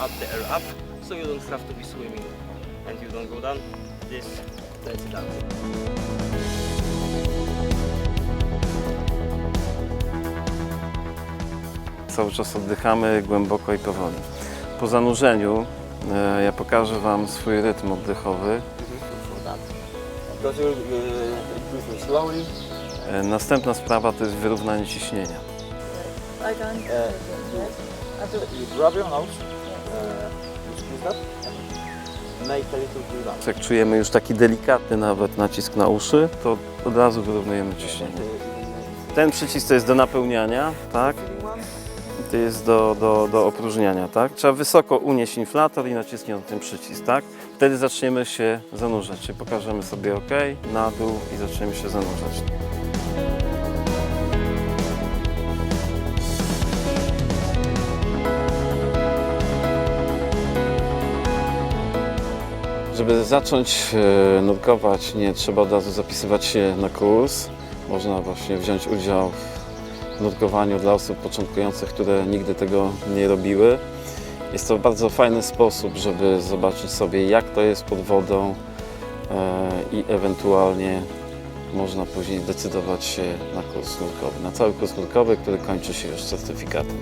up the air up so you don't have to be swimming and you don't go down. This, that's it. Cały czas oddychamy głęboko i powoli. Po zanurzeniu e, ja pokażę Wam swój rytm oddechowy. Mhm. E, e, następna sprawa to jest wyrównanie ciśnienia. I don't. Uh, you grab your nose. Jak czujemy już taki delikatny nawet nacisk na uszy, to od razu wyrównujemy ciśnienie. Ten przycisk to jest do napełniania, tak? To jest do, do, do opróżniania, tak? Trzeba wysoko unieść inflator i naciśnąć ten przycisk, tak? Wtedy zaczniemy się zanurzać. Pokażemy sobie OK, na dół i zaczniemy się zanurzać. Żeby zacząć e, nurkować, nie trzeba od razu zapisywać się na kurs. Można właśnie wziąć udział w nurkowaniu dla osób początkujących, które nigdy tego nie robiły. Jest to bardzo fajny sposób, żeby zobaczyć sobie, jak to jest pod wodą e, i ewentualnie można później decydować się na kurs nurkowy, na cały kurs nurkowy, który kończy się już certyfikatem.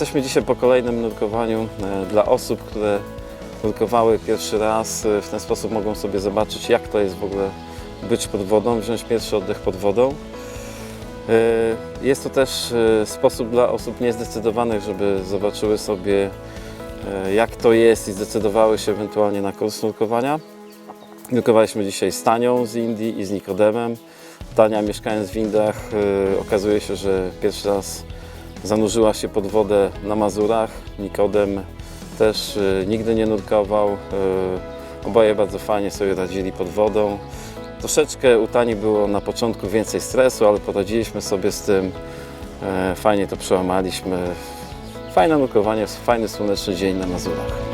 Jesteśmy dzisiaj po kolejnym nurkowaniu e, dla osób, które nurkowały pierwszy raz. E, W ten sposób mogą sobie zobaczyć, jak to jest w ogóle być pod wodą, wziąć pierwszy oddech pod wodą. E, Jest to też sposób dla osób niezdecydowanych, żeby zobaczyły sobie, jak to jest i zdecydowały się ewentualnie na kurs nurkowania. Nurkowaliśmy dzisiaj z Tanią z Indii i z Nikodemem. Tania mieszkając w Indiach e, okazuje się, że pierwszy raz zanurzyła się pod wodę na Mazurach. Nikodem też y, nigdy nie nurkował. Y, oboje bardzo fajnie sobie radzili pod wodą. Troszeczkę u Tani było na początku więcej stresu, ale poradziliśmy sobie z tym. E, fajnie to przełamaliśmy. Fajne nurkowanie, fajny słoneczny dzień na Mazurach.